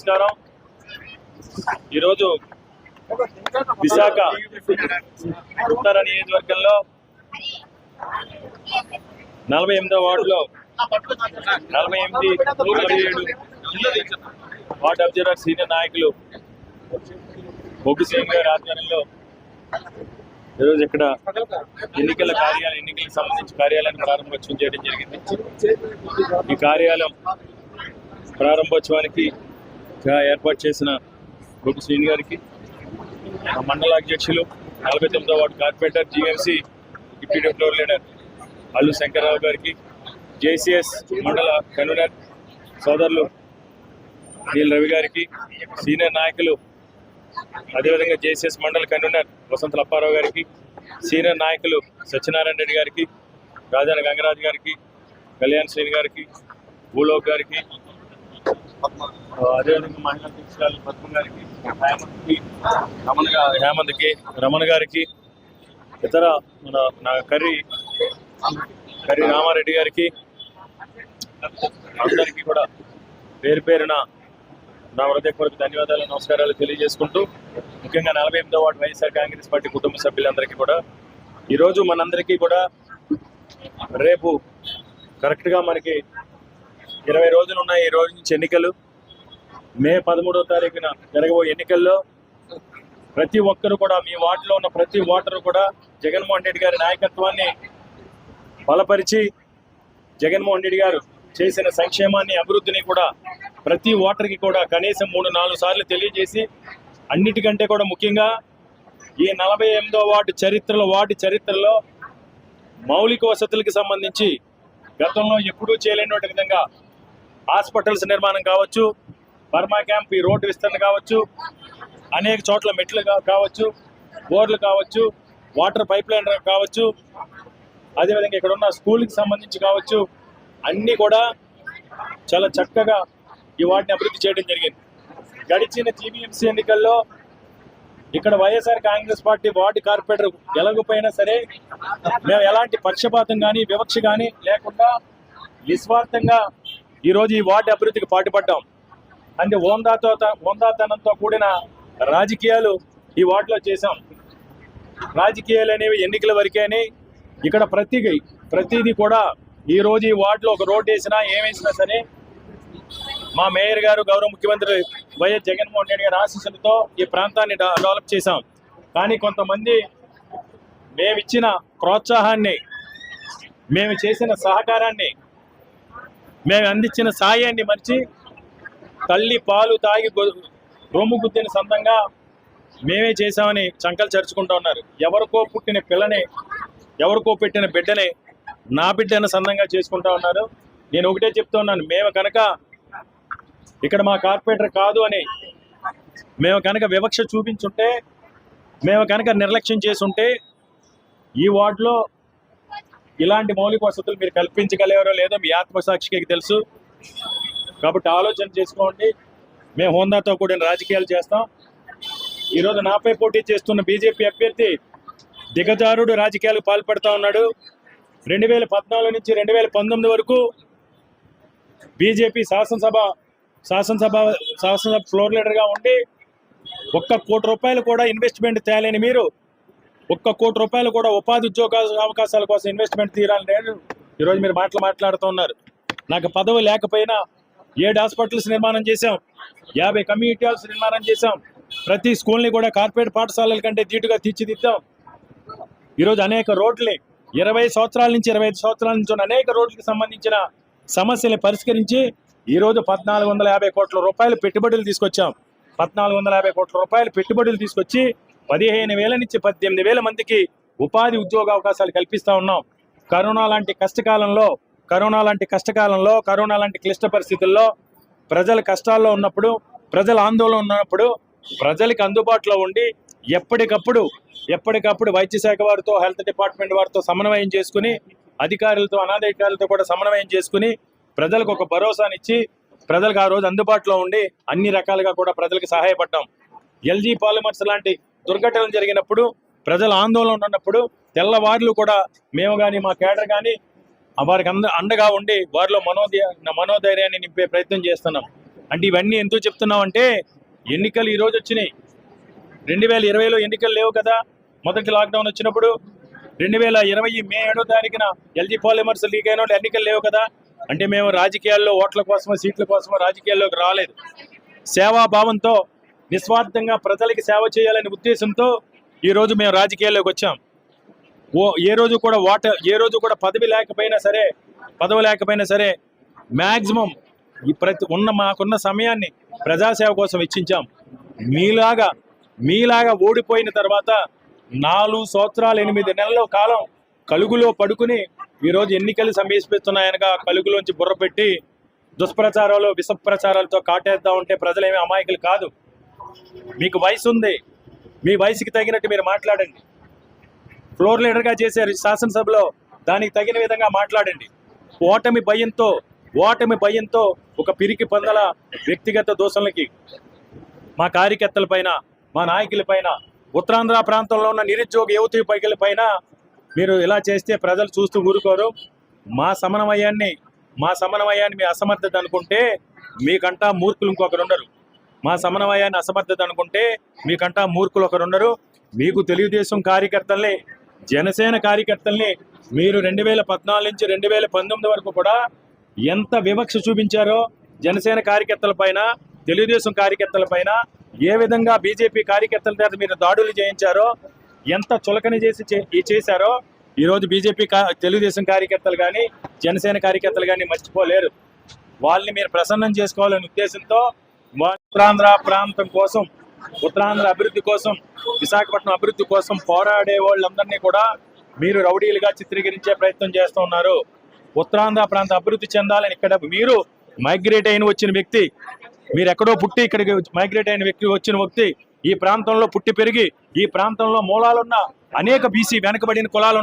నమస్కారం. ఈరోజు విశాఖ ఉత్తర నియోజకవర్గంలో నలభై ఎనిమిదో వార్డులో నలభై ఎనిమిది నలభై ఏడు వార్డు అబ్జర్వర్ సీనియర్ నాయకులు బొగ్గు సింగ్ గారి ఆధ్వర్యంలో ఈరోజు ఇక్కడ ఎన్నికల కార్యాలయం ఎన్నికలకు సంబంధించి కార్యాలయాన్ని ప్రారంభోత్సవం చేయడం జరిగింది. ఈ కార్యాలయం ప్రారంభోత్సవానికి ఏర్పాటు చేసిన బొగ్గు శ్రీని గారికి మండల అధ్యక్షులు నలభై తొమ్మిదో ward corporator GMC deputy floor leader Allu Shankarrao గారికి జేసీఎస్ మండల కన్వీనర్ సోదరులు నీల్ రవి గారికి సీనియర్ నాయకులు అదేవిధంగా జేసీఎస్ మండల కన్వీనర్ వసంత లప్పారావు గారికి సీనియర్ నాయకులు సత్యనారాయణ రెడ్డి గారికి రాజాన గంగరాజు గారికి కళ్యాణ్ శ్రీని గారికి భూలోక్ గారికి అదేవిధంగా మహిళా అధ్యక్షురాలు పద్మ గారికి హేమంత్కి రమణ హేమంత్కి రమణ గారికి ఇతర మన నా కర్రీ కర్రీ రామారెడ్డి గారికి అందరికీ కూడా పేరు పేరున నా హృదయపూర్వక ధన్యవాదాలు నమస్కారాలు తెలియజేసుకుంటూ ముఖ్యంగా నలభై ఎనిమిదో వార్డు వైఎస్ఆర్ కాంగ్రెస్ పార్టీ కుటుంబ సభ్యులందరికీ కూడా ఈరోజు మనందరికీ కూడా రేపు కరెక్ట్గా మనకి ఇరవై రోజులు ఉన్నాయి ఈ రోజు నుంచి ఎన్నికలు. మే పదమూడో తారీఖున జరగబోయే ఎన్నికల్లో ప్రతి ఒక్కరు కూడా మీ వార్డులో ఉన్న ప్రతి ఓటరు కూడా జగన్మోహన్ రెడ్డి గారి నాయకత్వాన్ని బలపరిచి జగన్మోహన్ రెడ్డి గారు చేసిన సంక్షేమాన్ని అభివృద్ధిని కూడా ప్రతి ఓటర్కి కూడా కనీసం మూడు నాలుగు సార్లు తెలియజేసి అన్నిటికంటే కూడా ముఖ్యంగా ఈ నలభై ఎనిమిదో వార్డు చరిత్రలో వార్డు చరిత్రలో మౌలిక వసతులకు సంబంధించి గతంలో ఎప్పుడూ చేయలేని విధంగా హాస్పిటల్స్ నిర్మాణం కావచ్చు బర్మా క్యాంప్ ఈ రోడ్డు విస్తరణ కావచ్చు అనేక చోట్ల మెట్లు కావచ్చు బోర్లు కావచ్చు వాటర్ పైప్ లైన్ కావచ్చు అదేవిధంగా ఇక్కడ ఉన్న స్కూల్కి సంబంధించి కావచ్చు అన్నీ కూడా చాలా చక్కగా ఈ వాటిని అభివృద్ధి చేయడం జరిగింది. గడిచిన జీబీఎంసీ ఎన్నికల్లో ఇక్కడ YSR Congress party ward corporator గెలవకపోయినా సరే మేము ఎలాంటి పక్షపాతం కానీ వివక్ష కానీ లేకుండా నిస్వార్థంగా ఈరోజు ఈ వార్డు అభివృద్ధికి పాటుపడ్డాం. అంటే ఓందాతో ఓందాతనంతో కూడిన రాజకీయాలు ఈ వార్డులో చేశాం. రాజకీయాలు అనేవి ఎన్నికల వరకేని ఇక్కడ ప్రతి ప్రతిదీ కూడా ఈ రోజు ఈ వార్డులో ఒక రోడ్డు వేసినా ఏమేసినా సరే మా మేయర్ గారు గౌరవ ముఖ్యమంత్రి వైఎస్ జగన్మోహన్ రెడ్డి గారి ఆశీస్సులతో ఈ ప్రాంతాన్ని డెవలప్ చేశాం. కానీ కొంతమంది మేమిచ్చిన ప్రోత్సాహాన్ని మేము చేసిన సహకారాన్ని మేము అందించిన సాయాన్ని మర్చి తల్లి పాలు తాగి గొ- రొమ్ము గుద్దిన సందంగా మేమే చేశామని చంకలు చరుచుకుంటూ ఉన్నారు. ఎవరికో పుట్టిన పిల్లని ఎవరికో పెట్టిన బిడ్డని నా బిడ్డను సందంగా చేసుకుంటా ఉన్నారు. నేను ఒకటే చెప్తున్నాను మేము కనుక ఇక్కడ మా కార్పొరేటర్ కాదు అని మేము కనుక వివక్ష చూపించుంటే మేము కనుక నిర్లక్ష్యం చేసుంటే ఈ వార్డులో ఇలాంటి మౌలిక వసతులు మీరు కల్పించగలిగారో లేదో మీ ఆత్మసాక్షికి తెలుసు. కాబట్టి ఆలోచన చేసుకోండి. మేము హోందాతో కూడిన రాజకీయాలు చేస్తాం. ఈరోజు నాపై పోటీ చేస్తున్న బీజేపీ అభ్యర్థి దిగజారుడు రాజకీయాలకు పాల్పడుతూ ఉన్నాడు. రెండు వేల పద్నాలుగు నుంచి రెండు వేల పంతొమ్మిది వరకు బీజేపీ శాసనసభ శాసనసభ శాసనసభ ఫ్లోర్ లీడర్గా ఉండి ఒక్క కోటి రూపాయలు కూడా ఇన్వెస్ట్మెంట్ తేలేని మీరు ఒక్క కోటి రూపాయలు కూడా ఉపాధి ఉద్యోగ అవకాశాల కోసం ఇన్వెస్ట్మెంట్ తీరాలని లేదు ఈరోజు మీరు మాటలు మాట్లాడుతున్నారు నాకు పదవి లేకపోయినా ఏడు హాస్పిటల్స్ నిర్మాణం చేశాం. యాభై కమ్యూనిటీ హాల్స్ నిర్మాణం చేశాం. ప్రతి స్కూల్ని కూడా కార్పొరేట్ పాఠశాలల కంటే ధీటుగా తీర్చిదిద్దాం. ఈరోజు అనేక రోడ్లని ఇరవై సంవత్సరాల నుంచి ఇరవై ఐదు సంవత్సరాల నుంచి ఉన్న అనేక రోడ్లకు సంబంధించిన సమస్యలు పరిష్కరించి ఈరోజు పద్నాలుగు వందల యాభై కోట్ల రూపాయలు పెట్టుబడులు తీసుకొచ్చాం. పద్నాలుగు వందల యాభై కోట్ల రూపాయలు పెట్టుబడులు తీసుకొచ్చి పదిహేను వేల నుంచి పద్దెనిమిది వేల మందికి ఉపాధి ఉద్యోగ అవకాశాలు కల్పిస్తూ ఉన్నాం. కరోనా లాంటి కష్టకాలంలో కరోనా లాంటి కష్టకాలంలో కరోనా లాంటి క్లిష్ట పరిస్థితుల్లో ప్రజల కష్టాల్లో ఉన్నప్పుడు ప్రజల ఆందోళన ఉన్నప్పుడు ప్రజలకు అందుబాటులో ఉండి ఎప్పటికప్పుడు ఎప్పటికప్పుడు వైద్య శాఖ వారితో హెల్త్ డిపార్ట్మెంట్ వారితో సమన్వయం చేసుకుని అధికారులతో అనాధికారులతో కూడా సమన్వయం చేసుకుని ప్రజలకు ఒక భరోసానిచ్చి ప్రజలకు ఆ రోజు అందుబాటులో ఉండి అన్ని రకాలుగా కూడా ప్రజలకు సహాయపడ్డాం. ఎల్జీ పాలిమర్స్ లాంటి దుర్ఘటనలు జరిగినప్పుడు ప్రజల ఆందోళన ఉన్నప్పుడు తెల్లవార్లు కూడా మేము కానీ మా కేడర్ కానీ వారికి అంద అండగా ఉండి వారిలో మనోధై మనోధైర్యాన్ని నింపే ప్రయత్నం చేస్తున్నాం. అంటే ఇవన్నీ ఎందుకు చెప్తున్నాం అంటే ఎన్నికలు ఈరోజు వచ్చినాయి. రెండు వేల ఇరవైలో ఎన్నికలు లేవు కదా. మొదటి లాక్డౌన్ వచ్చినప్పుడు రెండు వేల ఇరవై మే ఏడో తారీఖున ఎల్జీ పాలిమర్స్ లీక్ అయిన వాళ్ళు ఎన్నికలు లేవు కదా. అంటే మేము రాజకీయాల్లో ఓట్ల కోసమో సీట్ల కోసమో రాజకీయాల్లోకి రాలేదు. సేవాభావంతో నిస్వార్థంగా ప్రజలకి సేవ చేయాలనే ఉద్దేశంతో ఈరోజు మేము రాజకీయాల్లోకి వచ్చాం. ఓ ఏ రోజు కూడా వాటర్ ఏ రోజు కూడా పదవి లేకపోయినా సరే పదవి లేకపోయినా సరే మ్యాక్సిమం ఈ ప్రతి ఉన్న మాకున్న సమయాన్ని ప్రజాసేవ కోసం వెచ్చించాం. మీలాగా మీలాగా ఓడిపోయిన తర్వాత నాలుగు సంవత్సరాలు ఎనిమిది నెలల కాలం కలుగులో పడుకుని ఈరోజు ఎన్నికలు సమీపిస్తున్నాయనగా కలుగులోంచి బుర్రపెట్టి దుష్ప్రచారాలు విషప్రచారాలతో కాటేద్దామంటే కాటేద్దాం ఉంటే ప్రజలేమీ అమాయకులు కాదు. మీకు వయసు ఉంది. మీ వయసుకి తగినట్టు మీరు మాట్లాడండి. ఫ్లోర్ లీడర్గా చేశారు శాసనసభలో దానికి తగిన విధంగా మాట్లాడండి. ఓటమి భయంతో ఓటమి భయంతో ఒక పిరికి పందల వ్యక్తిగత దోషులకి మా కార్యకర్తల పైన మా నాయకుల పైన ఉత్తరాంధ్ర ప్రాంతంలో ఉన్న నిరుద్యోగ యువతి పైకల పైన మీరు ఇలా చేస్తే ప్రజలు చూస్తూ ఊరుకోరు. మా సమన్వయాన్ని మా సమన్వయాన్ని మీ అసమర్థత అనుకుంటే మీకంటా మూర్ఖులు ఇంకొకరు ఉండరు మా సమన్వయాన్ని అసమర్థత అనుకుంటే మీకంటా మూర్ఖులు ఒకరుండరు. మీకు తెలుగుదేశం కార్యకర్తల్ని జనసేన కార్యకర్తల్ని మీరు రెండు వేల పద్నాలుగు నుంచి రెండు వేల పంతొమ్మిది వరకు కూడా ఎంత వివక్ష చూపించారో జనసేన కార్యకర్తల పైన తెలుగుదేశం కార్యకర్తల పైన ఏ విధంగా బీజేపీ కార్యకర్తల చేత మీరు దాడులు చేయించారో ఎంత చులకని చేసి చే- చేశారో ఈరోజు బీజేపీ కా- తెలుగుదేశం కార్యకర్తలు కానీ జనసేన కార్యకర్తలు కానీ మర్చిపోలేరు. వాళ్ళని మీరు ప్రసన్నం చేసుకోవాలనే ఉద్దేశంతో ఉత్తరాంధ్ర ప్రాంతం కోసం ఉత్తరాంధ్ర అభివృద్ధి కోసం విశాఖపట్నం అభివృద్ధి కోసం పోరాడే వాళ్ళందరినీ కూడా మీరు రౌడీలుగా చిత్రీకరించే ప్రయత్నం చేస్తూ ఉన్నారు. ఉత్తరాంధ్ర ప్రాంతం అభివృద్ధి చెందాలని ఇక్కడ మీరు మైగ్రేట్ అయిన వచ్చిన వ్యక్తి మీరు ఎక్కడో పుట్టి ఇక్కడికి మైగ్రేట్ అయిన వ్యక్తి వచ్చిన వ్యక్తి ఈ ప్రాంతంలో పుట్టి పెరిగి ఈ ప్రాంతంలో మూలాలున్న అనేక బీసీ వెనకబడిన కులాలు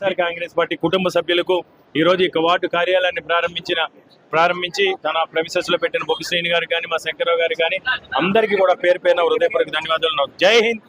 సార్ కాంగ్రెస్ పార్టీ కుటుంబ సభ్యులకు ఈ రోజు ఇక వార్డు కార్యాలయాన్ని ప్రారంభించిన ప్రారంభించి తన ప్రమిసెస్లో పెట్టిన బొబ్బి శ్రేణి గారు కానీ మా శంకరరావు గారు కానీ అందరికీ కూడా పేరు పేరున హృదయపూర్వక ధన్యవాదాలు. జై హింద్.